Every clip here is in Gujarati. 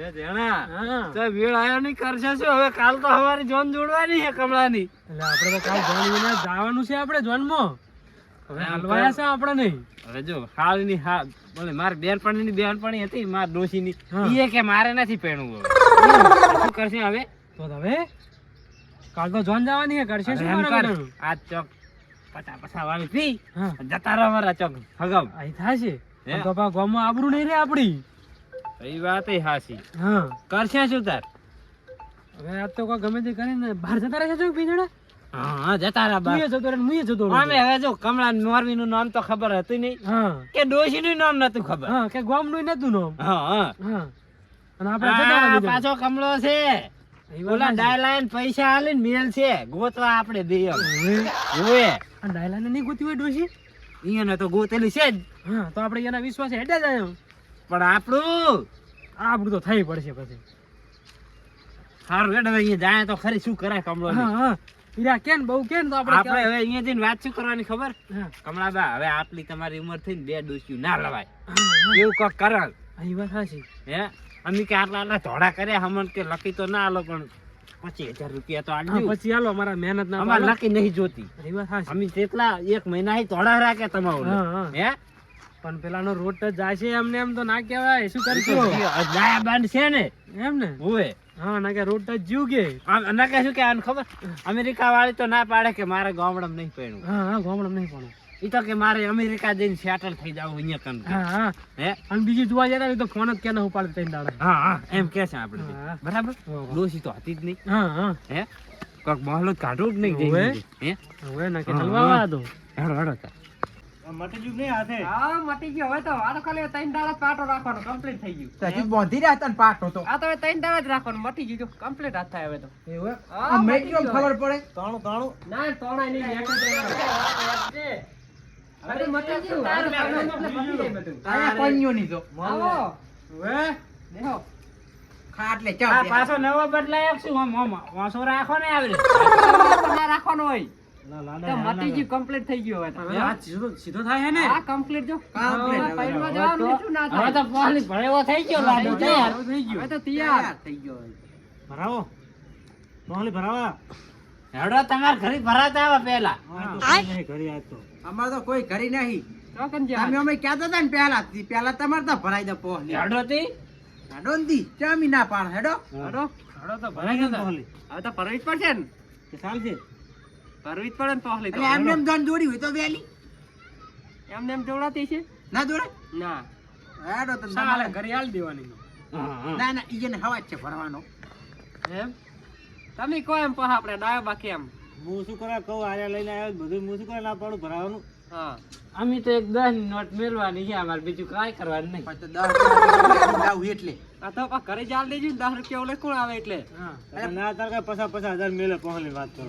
એ જેણા હા. તો વેળ આયો નહીં કરશે શું? હવે કાલ તો અમારી જોન જોડવાની છે કમળાની. એટલે આપણે તો કાલ જોન વિના જવાનું છે આપણે જોનમાં. હવે હલવાયા છે આપણે નહીં. હવે જો હાલની હા બોલે મારી બેનપણીની બેનપણી હતી મારી ડોશીની. એ કે મારે નથી પહેણવું શું કરશે હવે? તો હવે કાલ તો જોન જવાની છે કરશે શું ચોક પચા પચા વાળી પી જતા રહો મારા ચોક. હગમ અહીં થશે? તો પા ગામમાં નહીં રે આપણી. એ વાત હાસી. હા. કરશે શું તાર? હવે આ તો કોઈ ગમે તે કરીને બહાર જતા રહેશે છો પીજડા હા હા જતા રહા તું જતો રહે ને જતો રહું. અમે હવે જો કમળા મોરવી નું નામ તો ખબર હતું નહીં? હા. કે ડોશી નું નામ નતું ખબર? હા કે ગામનું નતું નામ. હા હા. હા. અને આપણે જતા આ રહ્યા પાછો કમળો છે. ઓલા ડાયલાઈન પૈસા આલે ને મેલ છે. ગોતવા આપણે બે હવે ઓએ નહીં ગોતી હોય ડોશી? અહીંયા તો ગોતેલી છે જ. હા તો આપણે એના વિશ્વાસ હેડે જ એમ. પણ આપણું? આપણું તો થઈ પડશે પછી. સારું હેડ અહીંયા જાય તો ખરી શું કરાય કમળો હા હા. કેન બહુ કેન તો આપણે આપણે હવે અહીંયા જઈને વાત શું કરવાની ખબર? કમળાબા હવે આટલી તમારી ઉંમર થઈને બે ડોસ્યું ના લવાય. હા, હા. એવું કોક કરાલ હા, વાત સાચી હે? અમે કે આટલા આટલા ધોળા કર્યા હમણ કે લકી તો ના આલો પણ પચીસ હજાર રૂપિયા તો હા, પછી આલો અમારા મહેનત ના અમારે લકી નહીં જોતી. અમે તેટલા એક મહિના ધોડા ધોળા રાખે તમારું. હે? પણ પેલાનો નો રોડ જાય છે એમને એમ તો ના કહેવાય. શું કરશું? બાંધ છે ને. એમ ને? ઓએ હા ના કે રોટ જ જીવ કે. ના કે શું કે આને ખબર? અમેરિકા વાળી તો ના પાડે કે મારે ગામડામાં નહીં પડ્યું. હા હા ગામડામાં નહીં પણ ઈ તો કે મારે અમેરિકા જઈને સેટલ થઈ જાવ અહીંયા કન હા હા. હે? અને બીજું જોવા જતા તો ફોન જ ક્યાં ઉપાડે ત્રણ દાડા. હા હા એમ કે છે આપણે બરાબર? હા. તો હતી જ નહીં. હા હા. હે? કોક બહલો જ કાઢવું જ નહીં હે? હવે ના કે હલવા દો હેડો હેડો તાર. હા મટી ગયો હવે તો ખાલી ત્રણ દાડા પાટો રાખવાનો કમ્પ્લીટ થઈ ગયું. હજી બાંધી રહ્યા હતા પાટો તો? આ તો હવે ત્રણ દાડા જ રાખવાનું મટી ગયું કમ્પ્લીટ હાથ થાય હવે તો. એવું આ મેં ગયો. ખબર પડે? તાણું તાણું. ના તોણાય નહીં એક જ હવે મટી ગયું તારું કામ એટલે પતી જાય બધું. અહીંયા કોઈયો નહીં તો આવો. હવે? દેખો. ખાટલે ચાલ પાછો નવો બદલાય શું આમ આમ વાંસો રાખો ને આવડે રાખવાનો હોય. તો કમ્પ્લીટ થઈ ગયું હવે આ સીધો સીધો થાય છે ને? હા કમ્પ્લીટ જો. Complete હવે. જવાનું શું ના હવે તો પહોળી ભરેવો થઈ ગયો લાડુ થઈ ગયો. હવે તો તૈયાર. થઈ ગયો ભરાવો. પહોળી ભરાવા. હેડો તમાર ઘરે ભરાતા આવે પહેલા. અમારે તો કોઈ ઘરે નહીં. તમે અમે કહેતા હતા ને પહેલા પહેલા તમારે તો ભરાઈ દો પોહ હેડો તી. હેડો ને દી ચામી ના પાડ હેડો. હડો. હેડો તો ભરાઈ ગયો હવે તો ભરવી જ પડશે ને. ચાલશે. ભરવી જ પડે ને પહોળી તો. એમને એમ ધન દોડી હોય તો વેલી એમને એમ જોડાતી છે? ના દોડે ના. હેડો તો સાલે ઘરે આલી દેવાની ના ના ઈને હવા છે ભરવાનો. એમ? તમે કહો એમ પહ આપણે ડાયો બાકી એમ. હું શું કરે કહું આયા લઈને આવ્યો બધું હું શું કરે ના પડું ભરાવાનું. હા. અમે તો એક દસ નોટ મેળવાની છે અમારે બીજું કાંઈ કરવાનું નહીં. તો દસ રૂપિયા એટલે. આ તો ઘરે જાલ દેજો ને દસ રૂપિયા ઓલે કોણ આવે એટલે? ના તાર કઈ પચાસ પચાસ હજાર મેલે પહોંચી વાત કરો.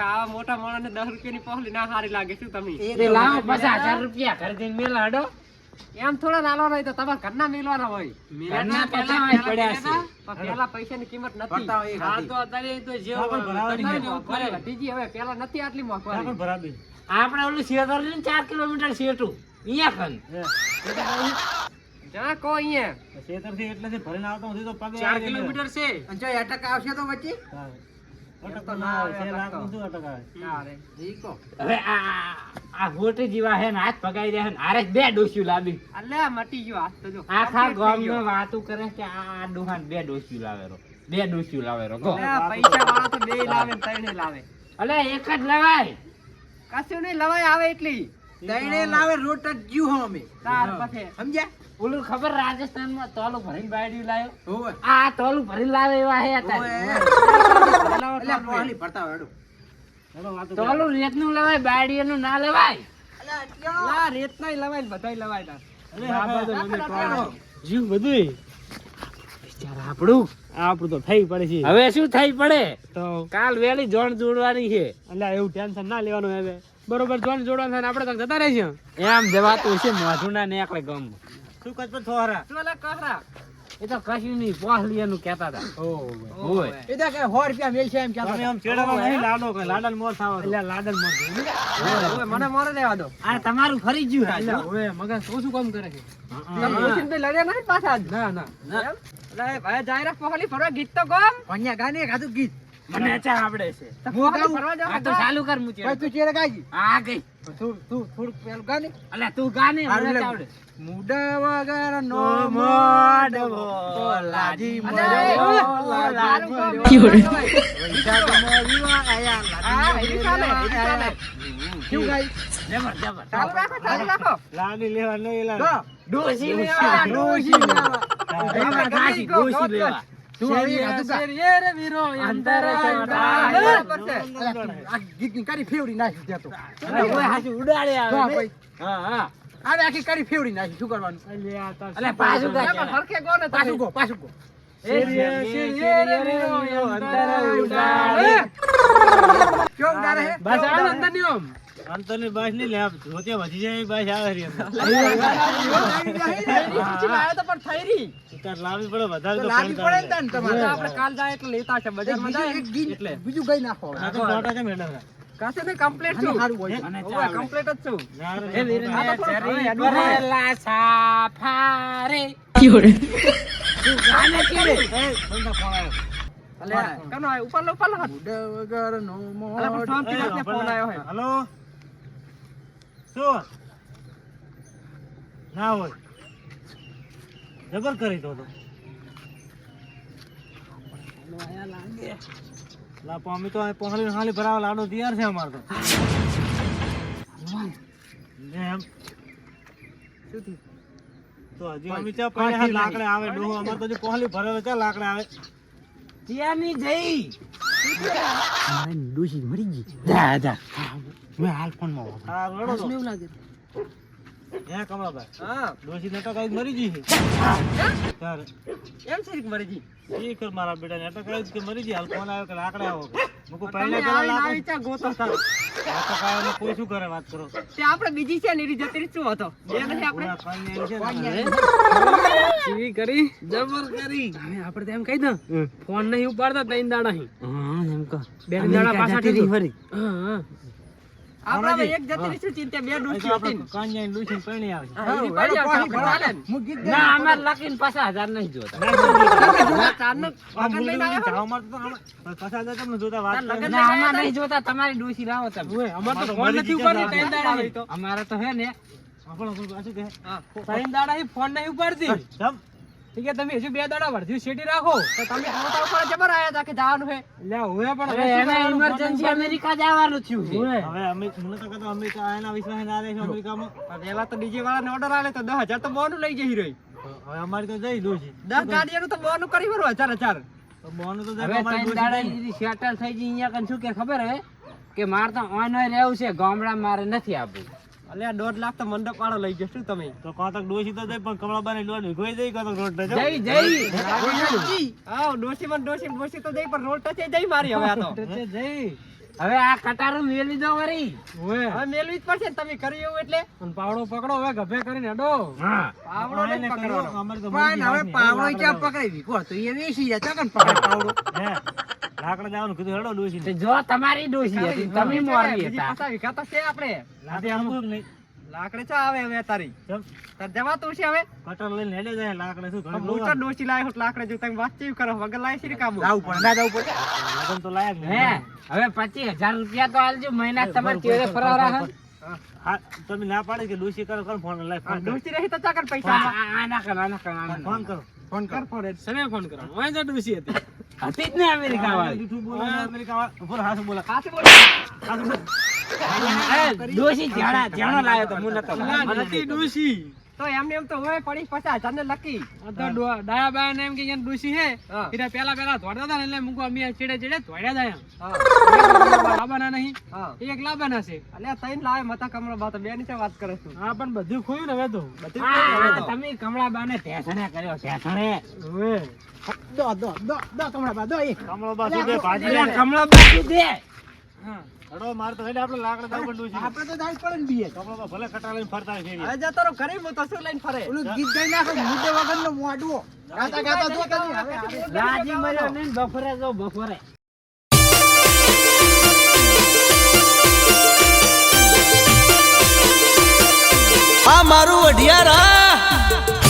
આવા મોટા માણસને દસ રૂપિયાની પહોળી ના સારી લાગે શું તમે? લાવો પચાસ હજાર રૂપિયા ઘરે જઈને મેલે હડો. એમ થોડા લાલો રહી તો તમારા ઘરના મેલવાના હોય. ઘરના પહેલા- પચાસ પડ્યા છે. પણ પહેલા પૈસાની કિંમત નથી. હા તો અત્યારે તો જે ગઈ હવે પેલા નથી આટલી મોંઘવારી. આપણે ઓલું શેતર ને ચાર કિલોમીટર શેઠું અહીંયા ખન જા કો અહીંયા. ચારથી એટલે ભરીને આવતો અટક તો વચ્ચે ચાર કિલોમીટર છે. અટકતો. ના રે. ઈ કહો. હવે આ હોટી જેવા હે હાથ પગાઈ રહ્યા ને બે ડોસ્યું લાવી. અલ્યા મટી ગયો હાથ તો જો. આખા complete થઈ ગયો. કરે કે આ આ બે ડોસ્યું લાવેરો. બે ડોસ્યું લાવેરો ગો પૈસા વાળા તો બે લાવે ત્રણે લાવે. અલે એક જ લવાય. કશું નહીં લવાય આવે એટલી. દઈને લાવે રોટ જ જીવ હો અમે. તાર પછી. સમજ્યા? ઓલું ખબર રાજસ્થાનમાં તોલું ભરીને બાયડી લાવ્યો આ તોલું ભરીને લાવે એવા હે. અત્યારે. પોહલી ભરતા હેડો. તોલું રેતનું લવાય બાયડીનું ના લવાય? અલ્યા, લા રેત નહીં લવાય બધાય લવાય તાર. જીવ બધું આપણું? આપણું તો થઈ પડે છે. હવે શું થઈ પડે? તો? કાલ વેલી જોણ જોડવાની છે. અલ્યા એવું ટેન્શન ના લેવાનું હવે. બરોબર જોન જોડવાનું થાય આપણે તો જતા રહીશું? એમ જવાતું છે મોઢું ના નીકળે ગમ. શું અલ્યા કહરા એ તો કશું નહીં પોહલિયાનું કહેતા હતા. ઓય. એ તો કે સો રૂપિયા મેલ છે એમ કહેતા તમે આમ છેડવાનો નહીં લાડો કે લાડન મોર થાવ એટલે લાડન મોર ઓય, મને મોરે દેવા દો. આ તમારું ફરી ગયું એટલે ઓય, મગજ શું શું કામ કરે છે. તમે લડ્યા નહીં પાછા જ? ના ના. એટલે ભાઈ જાયરા પહોળી ફરવા ગીત તો ગામ ભણ્યા ગાને ખાધું ગીત. મને ચા આવડે છે. હું ગાઉં? આ તો ચાલુ કર મુચે તું ચેડે. ગાજી? આ ગઈ. તું તું થોડુંક પેલું ગાને. અલે તું ગાને મને આવડે. મુડા વગર નો મોડવો લાજી અલે, લાજી સારું લાડી લેવા નહીં. લેવા ડોસી લેવા, ડોશી લેવા. ડોસી ડોસી. લેવા તું કાલ જાય એટલે લેતા છે બજારમાં જાય એટલે બીજું ગાઈ નાખો. ના કમ્પ્લીટ છું સારું complete જ છું હલો? શું? ના હોય. જબર કરી દો તો. લા પામી તો આ પહોળી હાલી ભરાવા લાડો તૈયાર છે અમાર તો. એમ. તો હજી અમે ચા પડ્યા હાથ લાકડે આવે ડોહો અમાર તો પહોળી ભરાવે ચા લાકડે આવે. ત્યાંની જઈ. જા જા. મેં હાલ ફોનમાં હા રડો તો. હે કમળાભાઈ હા. ડોશી ને તો મરી ગઈ છે. તારે? એમ છે કે મરી ગઈ? એ કર મારા બેટા ને તો કે મરી ગઈ? હાલ ફોન આવ્યો કે લાકડા આવો. મુકો પહેલા પેલા આવી ચા ગોતો. લાકડે તો કાયો કોઈ શું કરે વાત કરો. તે આપણે બીજી છે ને જતી શું હતો? બે નથી આપણે? સીવી કરી જબર કરી. હવે આપણે તેમ કહી દઉં ફોન નહીં ઉપાડતા તૈન દાડા હી. હા એમ કહો. બે દાડા પાછા ફરી. હા હા. આપણે એક જતી શું ચિંતા બે ડૂસી હતી પરણી આવશે. હું ગીત ના અમાર લખીને પાછા હજાર નહીં જોતા. અમાર તો હે ને ફોન નહીં ઉપાડતી. ઠીક છે તમે હજુ બે દાડા વર્ધ્યું શેટી રાખો તો તમે આવતા ઉપર જબર આયા હતા કે જવાનું છે લે હવે પણ એને ઇમરજન્સી અમેરિકા જવાનું થયું છે. હવે અમે મને તો કહેતો અમેરિકા એના વિશ્વાસ ના રહે છે અમેરિકામાં. પણ પેલા તો ડીજે વાળાને ઓર્ડર આલે તો દસ હજાર તો બોનું લઈ જઈ રહી. હવે અમારી તો જઈ દોશી દસ ગાડીનું તો બોનું કરી ભરો હજાર હજાર. તો બોનું તો હવે ત્રણ દાડા સેટલ થઈ જઈ અહીંયા કન શું કે ખબર હે? કે મારે તો ઓનોય રહેવું છે ગામડા મારે નથી આપવું અલે આ દોઢ લાખ તો મંડપ વાળો લઈ ગયો શું તમે. તો કાંતક ડોસી તો જઈ પણ કમળાબાની લોન વિખોઈ જઈ કાંતક રોડ ને જઈ જઈ હા ડોસી મન ડોસી ડોસી તો જઈ પણ રોડ ટચે જઈ મારી હવે આ તો. તે જઈ. હવે આ કટારું મેલી દો મારી ઓએ હવે મેલવી જ પડશે ને તમે કરી એવું એટલે. અને પાવડો પકડો હવે ગભે કરીને હેડો આવડો નહીં પકડવાનો. અમારે તો પણ હવે પાવડો ક્યાં પકડાવી કો તો એ વેસી જાય ચોકન પકડ પાવડો? હે. લાકડા જવાનું કીધું હેડો ડોસી જો તમારી ડોસી હતી તમે મોરી હતા. પાછા તો છે આપણે. લાકડી અમુક નહીં. લાકડે ચા આવે હવે તારી. તાર જવાતું છે હવે? કટર લઈને હેડે જાય લાકડે શું ઘણું હું ડોસી હોત લાકડે જો તમે વાતચીત કરો વગર લાય છે કામ લાવવું પણ ના જવું પડે. લગન તો લાયક હે હવે પચીસ હજાર રૂપિયા તો આલજો મહિના તમારે ચેડે ફરાવરા હે. હા તમે ના પાડે કે ડોસી કરો કરો ફોન લાય ફોન ડોસી રહી તો ચાકર પૈસા. આ- ના કર કર. ફોન કરો. ફોન કર. ફોન સને ફોન કરવાનો વાય જટ ડૂસી હતી હતી જ ને અમેરિકા વાળી જૂઠું બોલે અમેરિકા વાળા. ઉપર હાથ બોલા. ખાસી બોલ. હાથ બોલે. ડોશી જાણા જાણો લાયો તો હું નતો મને નથી ડૂસી તો એમને એમ તો હોય પડી પચાસ હજાર ને લકી. ડાયા બાયા ને એમ કે ડૂસી હે. એટલે પેલા પેલા ધોડતા હતા ને એટલે મૂકો અમે ચીડે ચેડે ધોડ્યા જાય લાબાના નહીં. એક લાબાના છે. અલ્યા તઈને લાવે મતા કમળા બા તો બે ની વાત કરે છું. હા પણ બધું ખોયું ને હવે તો. બધું આ, કેવું હવે આ, તો? તમે કર્યો હવે. દો દો દો દો કમળા બા દો કમળો બા શું કે ભાજી કમળા બા હા હડો માર તો બફરે બફરે આ મારું અઢિયારા